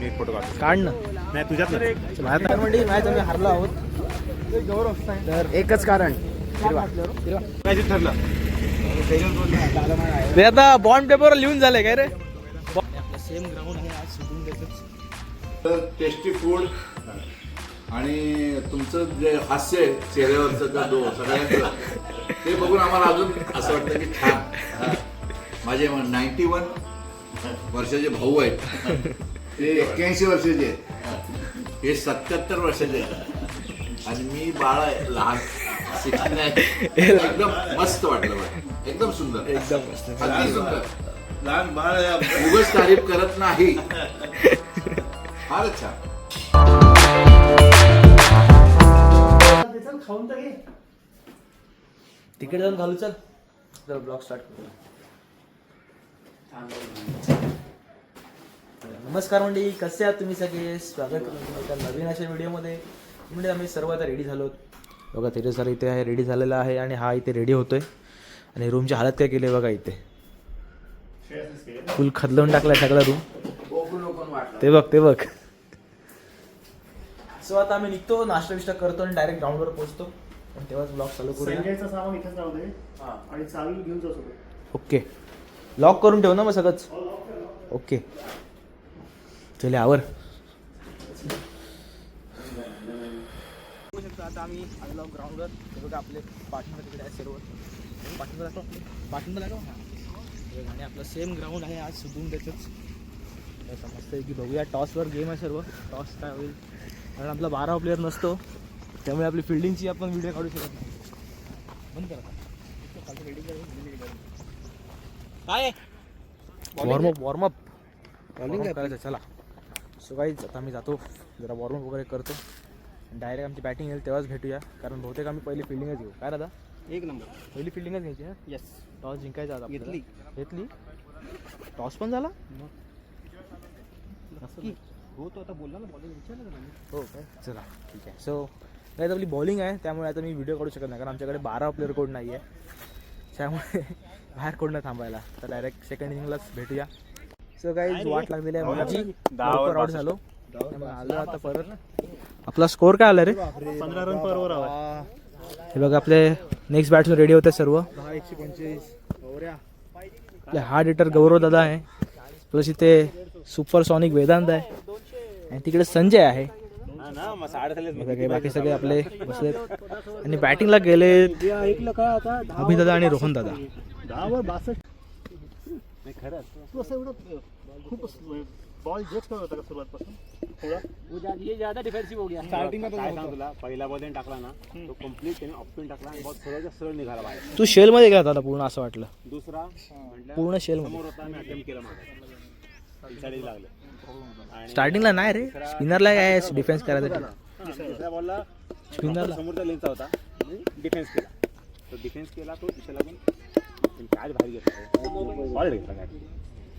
मी एक फोटो काढतो. काढ ना. नाही तुझ्यात नाही. मंडळी मॅच आम्ही हारलो आहोत. तर एकच कारण. हिरवा. ठरलं. ते आता बॉन्ड पेपरवर लिहून झालंय काय रे? सेम ग्राउंड आहे आज सुटून टेस्टी फूड आणि तुमचं जे हास्य आहे चेहऱ्यावरचं का दो सगळ्यांचं ते बघून आम्हाला अजून असं वाटतं की छान. हा. माझे नाईन्टी वन वर्षाचे भाऊ आहेत. ते एक्क्याऐंशी वर्षाचे आहेत. हे सत्याहत्तर वर्षाचे आहेत. आणि मी बाळ आहे लहान. Sixty nine. एकदम मस्त वाटलं मला. एकदम सुंदर. एकदम मस्त. अगदी सुंदर. लहान बाळ उगच तारीफ करत नाही. फारच छान. तिकडे जाऊन घालू चल. चल ब्लॉग स्टार्ट करू नमस्कार मंडळी कसे आहात तुम्ही सगळे? स्वागत करतो एका नवीन अशा व्हिडिओमध्ये. म्हणजे आम्ही सर्व आता रेडी झालो बघा तेरे सर इथे आहे रेडी झालेला आहे आणि हा इथे रेडी होतोय. आणि रूमची हालत काय केली बघा इथे. फुल खदलवून टाकलाय सगळा रूम ते बघ ते बघ. सो आता आम्ही निघतो नाश्ता बिष्टा करतो आणि डायरेक्ट ग्राउंडवर पोहोचतो. आणि तेव्हाच ब्लॉग चालू करूया. संजयचं सामान इथेच राहू दे. आणि चावी घेऊन ओके लॉक करून ठेव ना मग सगळंच. ओके चले आवर. आता आम्ही आलो ग्राउंडवर हे बघा आपले पार्टनर तिकडे आहे सर्व पार्टनर दाखव पार्टनर दाखव. हां. आणि आपलं सेम ग्राउंड आहे आज सुटून त्याचंच. आहे की बघूया. टॉसवर गेम आहे सर्व टॉस काय होईल? कारण आपला बारा प्लेअर नसतो. त्यामुळे आपली फिल्डिंगची आपण व्हिडिओ काढू शकत नाही. बंद करा. काय? वॉर्मअप वॉर्मअप बॉलिंग करायचं चला. सो काहीच आता आम्ही जातो. जरा वॉर्मअप वगैरे करतो. डायरेक्ट आमची बॅटिंग येईल तेव्हाच भेटूया. कारण बहुतेक आम्ही पहिली फिल्डिंगच घेऊ काय दादा? एक नंबर. पहिली फिल्डिंगच घ्यायची ना? येस टॉस जिंकायचा आता आपल्याला. घेतली. घेतली? टॉस पण झाला? हो तो आता बोलला ना बॉलिंग विचारलं ना हो काय? चला ठीक आहे. सो काय आपली बॉलिंग आहे. त्यामुळे आता मी व्हिडिओ काढू शकत नाही. कारण आमच्याकडे बारा प्लेअर कोड नाही आहे त्यामुळे बाहेर कोड नाही थांबायला. तर डायरेक्ट सेकंड इनिंगलाच भेटूया. सो काही वाट लागलेली आहे माझी. लवकर आउट झालो. त्यामुळे आलो आता परत. आपला स्कोर काय आला रे? पंधरा रन पर ओव्हर हवा हे बघा आपले नेक्स्ट बॅट्समॅन रेडी होते सर्व. दहा एकशे आपले हार्ड हिटर गौरव दादा आहे. प्लस इथे सुपर सॉनिक वेदांत आहे. आणि तिकडे संजय आहे. बाकी सगळे आपले बसलेत. आणि बॅटिंगला गेले अभिदादा आणि रोहन दादा. तू असं एवढं खूप बॉल जज करत होता का सुरुवातपासून. थोडा ये ज्यादा डिफेन्सिव हो गया स्टार्टिंग काय सांग तुला? पहिला बॉल त्यांनी टाकला ना तो त्याने ऑप्शन टाकला आणि बॉल सरळच्या सरळ निघाला बाहेर. तू शेलमध्ये गेला होता पूर्ण असं वाटलं. दुसरा म्हटलं पूर्ण शेलमध्ये समोर होता मी अटेम्प्ट केला माझा साडी लागले. आणि स्टार्टिंगला नाही रे. स्पिनरला काय डिफेन्स करायचं हा, दुसऱ्या बॉलला स्पिनरला समोरचा लेनचा होता. डिफेन्स केला. तो डिफेन्स केला तो तिथे लागून कॅच बाहेर घेतला.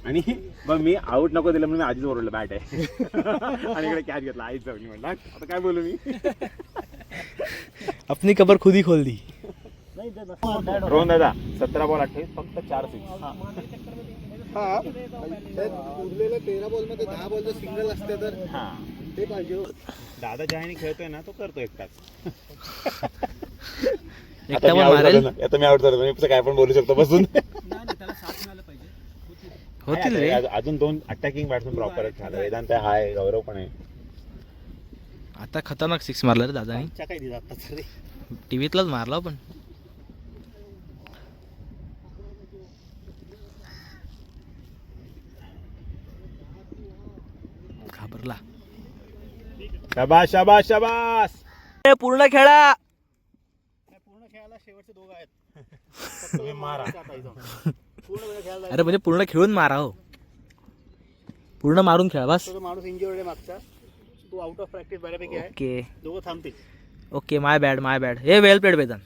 आणि मग मी आऊट नको दिलं म्हणून मी आधीच ओरडलं बॅट आहे. आणि इकडे कॅच घेतला आईच जाऊन म्हटलं आता काय बोलू मी? अपनी कबर खुद ही खोल दी. रोहन दादा सतरा बॉल अठ्ठावीस फक्त चार सिक्स हा. उरलेल्या तेरा बॉलमध्ये दहा बॉल जर सिंगल असते तर हा. ते पाहिजे दादा ज्याने खेळतोय ना तो करतो एकटाच एकटा पण मारेल. आता मी आउट झालो मी काय पण बोलू शकतो बसून. होतील रे. अजून दोन अटॅकिंग बॅट्समन प्रॉपर झालं वेदांत हाय गौरव पण आहे. आता खतरनाक सिक्स मारला रे दादानी. काय दिला टीव्हीतलाच मारला पण. घाबरला. शाबास शाबास शाबास! पूर्ण खेळा. पूर्ण खेळायला शेवटचे दोघं आहेत. तुम्ही मारा. अरे म्हणजे पूर्ण खेळून मारा हो. पूर्ण मारून खेळा बस. तो माणूस इंजुअर्ड आहे मागचा. तू आउट ऑफ प्रॅक्टिस बऱ्यापैकी आहे. ओके. दोघं थांबतील. Okay my bad my bad hey well played वेदन.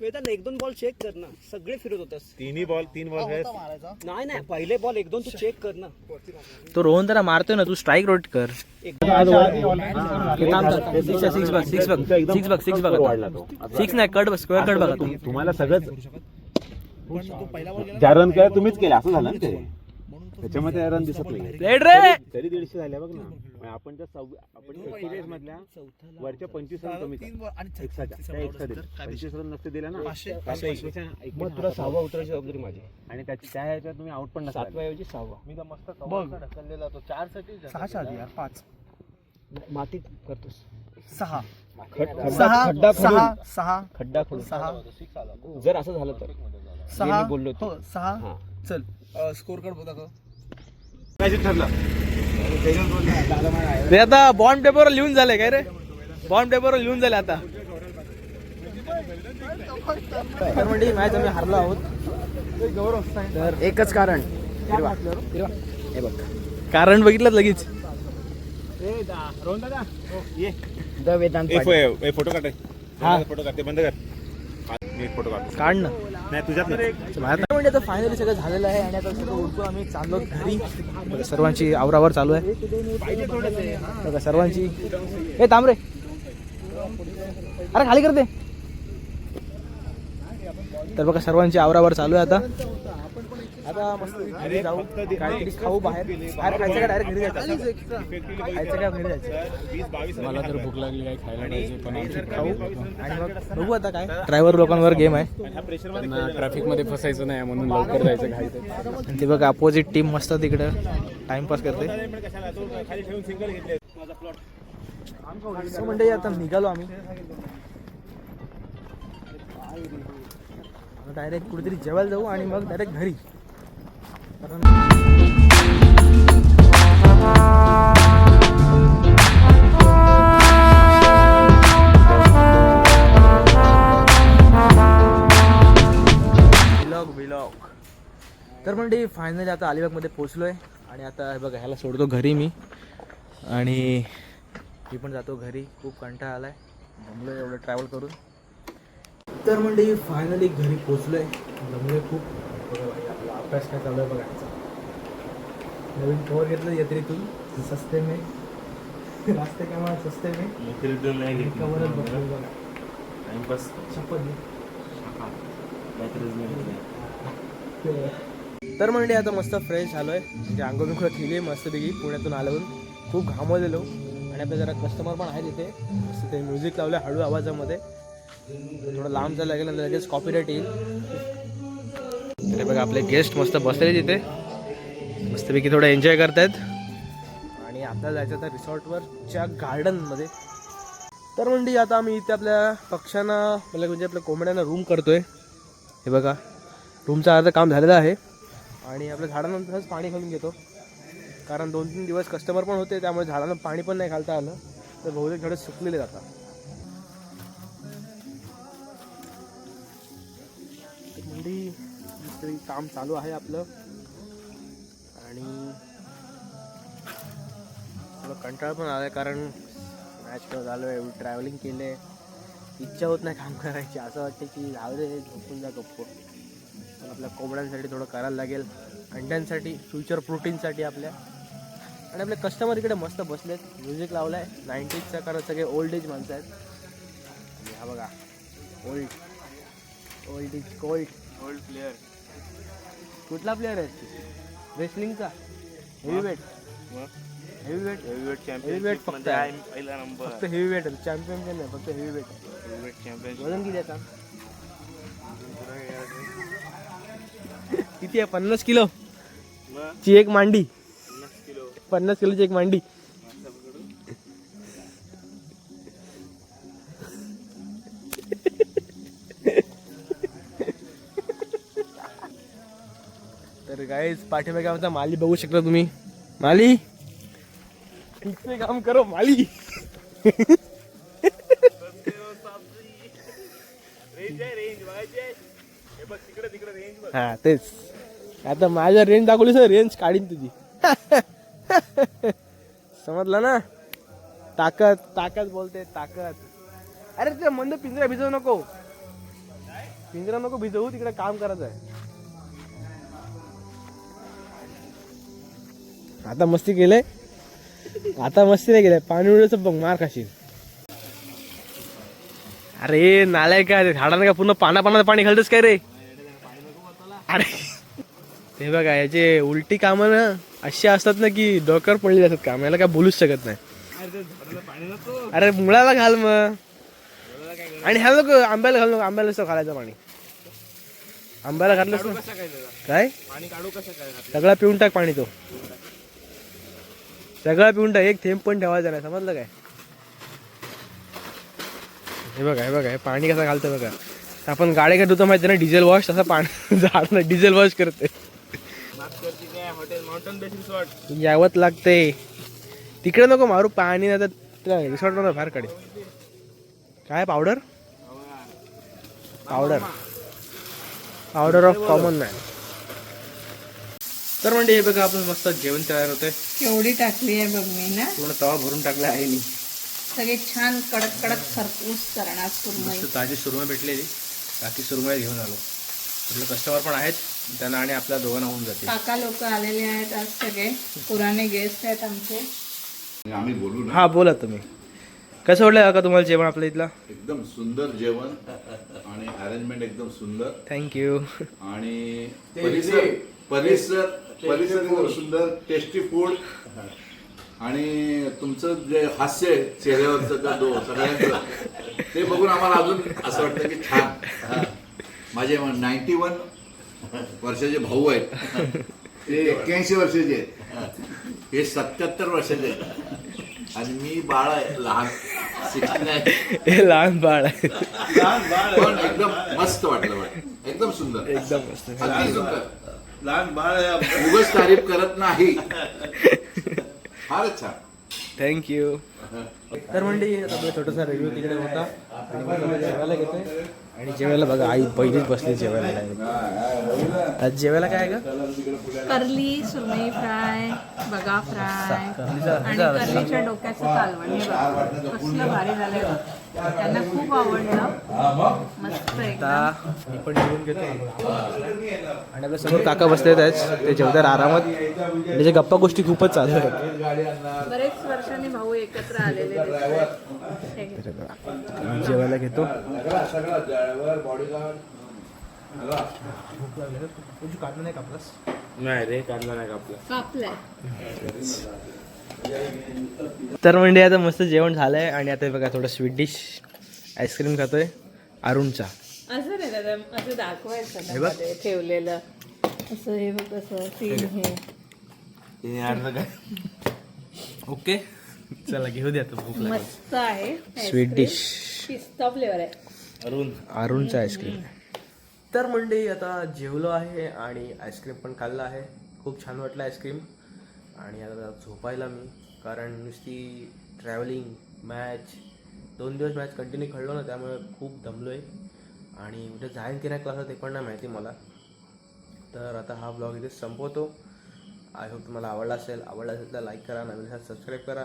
वेदांत एक दोन बॉल चेक कर ना. सगळे फिरत होतास. तिन्ही बॉल तीन बॉल मारायचा. नाही नाही पहिले बॉल एक दोन तू चेक कर ना. तो रोहन त्याला मारतोय ना तू स्ट्राईक रोट कर. सिक्स बघ सिक्स बघ सिक्स बघ सिक्स बघ सिक्स नाही कट स्क्वेअर कट बघा. तुम्हाला सगळंच ज्या रन केल्या तुम्हीच केल्या असं झालं ना ते? त्याच्यामध्ये रन दिसत नाही. तरी दीडशे झाल्या बघ ना. मग आपण त्या सव्वी आपण एक्केचाळीस मधल्या वरच्या पंचवीस रन कमी त्या पंचवीस रन नसते दिल्या ना. पाचशे- पाचशे एकवीसच्या- एकवीस मग तुला सहावा उतरायची जबाबदारी माझी. आणि त्याची त्या ह्याच्यात तुम्ही आउट पण नसता सातव्या ऐवजी सहावा. मी तर मस्त कव्हरचा ढकललेला तो चारसाठी सहाशे आधी यार पाच. मातीत करतोस. सहा. खड्डा सहा खड्डा सहा खोडून सहा खड्डा खोडून सहा. जर असं झालं तर. सहा मी बोललो होतो. हो सहा. हा. चल. स्कोर कार्ड बघा का ते आता बॉन्ड पेपरवर लिहून झालंय काय रे? बॉन्ड पेपरवर लिहून झाले आता. तर म्हणजे मॅच आम्ही हारलो आहोत. तर एकच कारण. हिरवा. हिरवा. हे बघ. कारण बघितलं लगेच. रोहन दादा ये द वेदांत पाटील. फोटो काढ. हा. फोटो काढ. ते बंद कर. एक फोटो काढतो. काढ ना. नाही तुझ्यात म्हणजे आता फायनली सगळं झालेलं आहे आणि आता सगळं उठतो आम्ही चाललो घरी. बघा, सर्वांची आवरावर चालू आहे. बघा सर्वांची. हे थांब रे. अरे खाली करते तर बघा सर्वांची आवरावर चालू आहे आता. आता मस्त घरी जाऊ काहीतरी खाऊ बाहेर. बाहेर खायचं का? डायरेक्ट घरी जायचं? खायचं का? घरी जायचं. मला तर भूक लागली काय खायला पाहिजे पण खाऊ. आणि मग बघू आता काय. ड्रायव्हर लोकांवर गेम आहे. त्यांना ट्रॅफिकमध्ये फसायचं नाही म्हणून लवकर जायचं घाईत. आणि ते बघा अपोजिट टीम मस्त तिकडं टाइमपास करते असं म्हणजे आता निघालो आम्ही. डायरेक्ट कुठेतरी जेवायला जाऊ आणि मग डायरेक्ट घरी. तर म्हणजे फायनली आता अलिबागमध्ये पोचलो आहे आणि आता बघा ह्याला सोडतो घरी मी. आणि मी पण जातो घरी. खूप कंटाळा आला आहे जमलो एवढं ट्रॅव्हल करून. तर म्हणजे फायनली घरी पोचलो आहे जमलो खूप. अभ्यास काय चालू आहे बघायचा. नवीन कवर घेतलं यात्रेतून सस्ते में. रास्ते का मला सस्ते में. कवरच बघतो बघा. शपथ घे. तर म्हणजे आता मस्त फ्रेश झालोय. म्हणजे आंघोळ बिंघोळ केली मस्तपैकी पुण्यातून आल्यावरून खूप घामवलेलो. आणि आपले जरा कस्टमर पण आहेत इथे. मस्त ते म्युझिक लावलं हळू आवाजामध्ये. थोडं लांब जायला लागेल लगेच कॉपीराईट येईल. तरी बघा आपले गेस्ट मस्त बसले तिथे. मस्तपैकी थोडं एन्जॉय करतायत. आणि आपल्याला जायचं तर रिसॉर्टवरच्या गार्डनमध्ये तर म्हणजे आता आम्ही इथे आपल्या पक्ष्यांना मला म्हणजे आपल्या कोंबड्यांना रूम करतोय. हे बघा रूमचं आता काम झालेलं आहे. आणि आपल्या झाडांनंतरच पाणी घालून घेतो. कारण दोन तीन दिवस कस्टमर पण होते त्यामुळे झाडांना पाणी पण नाही घालता आलं. तर बहुतेक झाडं सुकलेले जातात मंडी तरी काम चालू आहे आपलं. आणि थोडं कंटाळा पण आला आहे कारण मॅच खेळ झालो आहे ट्रॅव्हलिंग केलं. आहे इच्छा होत नाही काम करायची. असं वाटते की राहू दे झोपून जा गप्प. पण आपल्या कोंबड्यांसाठी थोडं करायला लागेल. अंड्यांसाठी फ्युचर प्रोटीनसाठी आपल्या. आणि आपले कस्टमर इकडे मस्त बसलेत. म्युझिक लावलं आहे नाईन्टीजचा कारण सगळे ओल्ड एज माणसं आहेत. आणि हा बघा old old is cold old player कुठला प्लेअर आहे? रेसलिंगचा heavy weight heavy weight heavy weight फक्त. फक्त हेवी वेट चॅम्पियन नाही फक्त हेवी वेट वजन किती आहे किती आहे? पन्नास किलो. ची एक मांडी. पन्नास किलोची एक मांडी. तर गाईज पाठीमागे आमचा माली बघू शकता तुम्ही. माली? ठीक से काम करो माली. हा तेच. आता माझ्या रेंज दाखवली सर रेंज काढीन तुझी. समजलं ना? ताकद ताकद बोलते ताकद. अरे ते मंद पिंजरा भिजवू नको. पिंजरा नको भिजवू तिकडे काम करायचं आहे आता मस्ती केलंय. आता मस्ती नाही केलंय. पाणी उडायचं बघ मार खाशील. अरे नालाय काय झाडांना काय पूर्ण पाना पाण्यात पाणी घालतोस काय रे? अरे. हे बघा याचे उलटी कामं ना अशी असतात ना की डोक्यावर पडली असतात काम. याला काय बोलूच शकत नाही. अरे मुळाला घाल मग. आणि ह्या नको आंब्याला घाल आंब्याला नुसतं घालायचं पाणी. आंब्याला घातलंस ना. काय? पाणी काढू कसं काय? सगळा पिऊन टाक पाणी तो. सगळा पिऊन टाक एक थेंब पण ठेवायचा नाही समजलं काय? हे बघा हे बघा हे पाणी कसं घालतं बघा. आपण गाडी काय धुतो माहिती ना डिझेल वॉश तसं पाणी झाड ना डिझेल वॉश करते यावत लागते तिकडे नको मारू पाणी नाही तर रिसॉर्ट ना बाहेर कडे काय powder powder powder of common man तर म्हणजे हे बघा आपण मस्त जेवण तयार होतंय. केवढी टाकली आहे बघ मी ना. पूर्ण तवा भरून टाकला आहे मी. सगळे छान कडक कडक खरपूस करणार पूर्ण मस्त ताजी सुरमई भेटलेली बाकी सुरमई घेऊन आलो. म्हटलं कस्टमर पण आहेत. त्यांना आणि आपल्या दोघांना होऊन जाते. काका लोक आलेले आहेत आज सगळे. पुराणे गेस्ट आहेत आमचे. आम्ही बोलू ना. हा बोला तुम्ही. कसं वाटलं काका तुम्हाला जेवण आपल्या इथला? एकदम सुंदर जेवण. आणि अरेंजमेंट एकदम सुंदर. थँक्यू आणि परिसर परिसर सुंदर टेस्टी फूड आणि तुमचं जे हास्य आहे चेहऱ्यावरचं का दो सगळ्यांचं ते बघून आम्हाला अजून असं वाटतं की छान. माझे नाईन्टी वन वर्षाचे भाऊ आहेत. ते एक्क्याऐंशी वर्षाचे आहेत. हे सत्याहत्तर वर्षाचे आहेत. आणि मी बाळ आहे लहान. सिक्स्टी हे लहान बाळ आहे. पण एकदम मस्त वाटलं वाटलं एकदम सुंदर. एकदम मस्त. अगदी सुंदर. लहान बाळ उगच तारीफ करत नाही. फारच छान. थँक्यू तर म्हणजे आपला छोटासा रिव्ह्यू तिकडे होता. आणि जेवायला घेतोय. आणि जेवायला बघा आई पहिलीच बसली जेवायला. आज जेवायला काय आहे का करली सुरमई फ्राय बगा फ्राय. आणि करलीच्या डोक्याचं कालवण. हे बघा. कसलं भारी बघ. त्यांना खूप आवडलं. मस्त एकदम. आता मी पण जेवून घेतो. आणि आपल्यासमोर काका बसलेत आहेत. ते जेवतात आरामात. त्याच्या गप्पा गोष्टी खूपच चालू आहेत. बरेच वर्षांनी भाऊ एकत्र आलेले. हे जेवायला घेतो. काढलं नाही कापलास नाही रे काढला नाही कापला कापलंय. तर म्हणजे आता मस्त जेवण झालंय आणि आता हे बघा थोडं स्वीट डिश आईस्क्रीम खातोय. अरुणचा. असं नाही दादा असं दाखवायचं ठेवलेलं. असं हे बघ कसं तीन हे. ओके. चला घेऊ द्या आता भूक लागली मस्त आहे. स्वीट डिश पिस्ता फ्लेवर आहे. अरुण. अरुणचा आईस्क्रीम तर मंडळी आता जेवलो आहे आणि आईस्क्रीम पण खाल्लं आहे. खूप छान वाटलं आईस्क्रीम आणि आता झोपायला मी कारण नुसती ट्रॅव्हलिंग मॅच दोन दिवस मॅच कंटिन्यू खेळलो ना त्यामुळे खूप दमलो आहे आणि उद्या जाईन की नाही क्लासात ते पण नाही माहिती मला. तर आता हा ब्लॉग इथे संपवतो. आय होप तुम्हाला आवडला असेल आवडला असेल तर लाईक करा नवीन सबस्क्राईब करा.